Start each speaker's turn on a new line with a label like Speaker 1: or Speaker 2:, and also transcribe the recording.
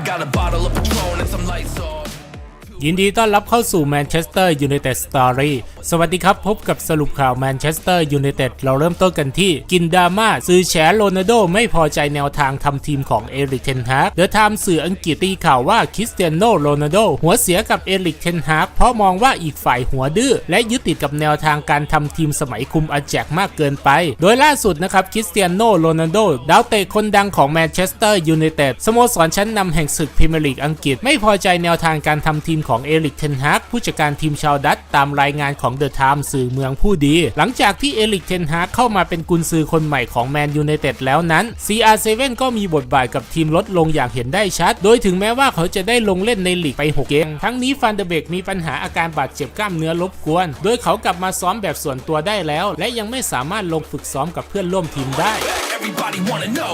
Speaker 1: I got a bottle of Patron and some lights off.
Speaker 2: ยินดีต้อนรับเข้าสู่แมนเชสเตอร์ยูไนเต็ดสตอรี่สวัสดีครับ พบกับสรุปข่าวแมนเชสเตอร์ยูไนเต็ดเราเริ่มต้นกันที่กินดาม่าสื่อแฉโรนัลโดไม่พอใจแนวทางทำทีมของเอริกเทนฮากเดอะไทม์สื่ออังกฤษตีข่าวว่าคริสเตียโนโรนัลโดหัวเสียกับเอริกเทนฮากเพราะมองว่าอีกฝ่ายหัวดื้อและยึดติดกับแนวทางการทำทีมสมัยคุมอาแจกมากเกินไป โดยล่าสุดนะครับคริสเตียโนโรนัลโดดาวเตะคนดังของแมนเชสเตอร์ยูไนเต็ดสโมสรชั้นนำแห่งศึกพรีเมียร์ลีกอังกฤษไม่พอใจแนวทางการทำทีมของเอริกเทนฮากผู้จัดการทีมชาวดัตตามรายงานของเดอะไทม์สื่อเมืองผู้ดี หลังจากที่เอริกเทนฮากเข้ามาเป็นกุนซือคนใหม่ของแมนยูไนเต็ดแล้วนั้น CR7 ก็มีบทบาทกับทีมลดลงอย่างเห็นได้ชัด โดยถึงแม้ว่าเขาจะได้ลงเล่นในลีกไป 6 เกม ทั้งนี้ฟันเดเบกมีปัญหาอาการบาดเจ็บกล้ามเนื้อรบกวน โดยเขากลับมาซ้อมแบบส่วนตัวได้แล้ว และยังไม่สามารถลงฝึกซ้อมกับเพื่อนร่วมทีมได้
Speaker 1: Everybody wanna know.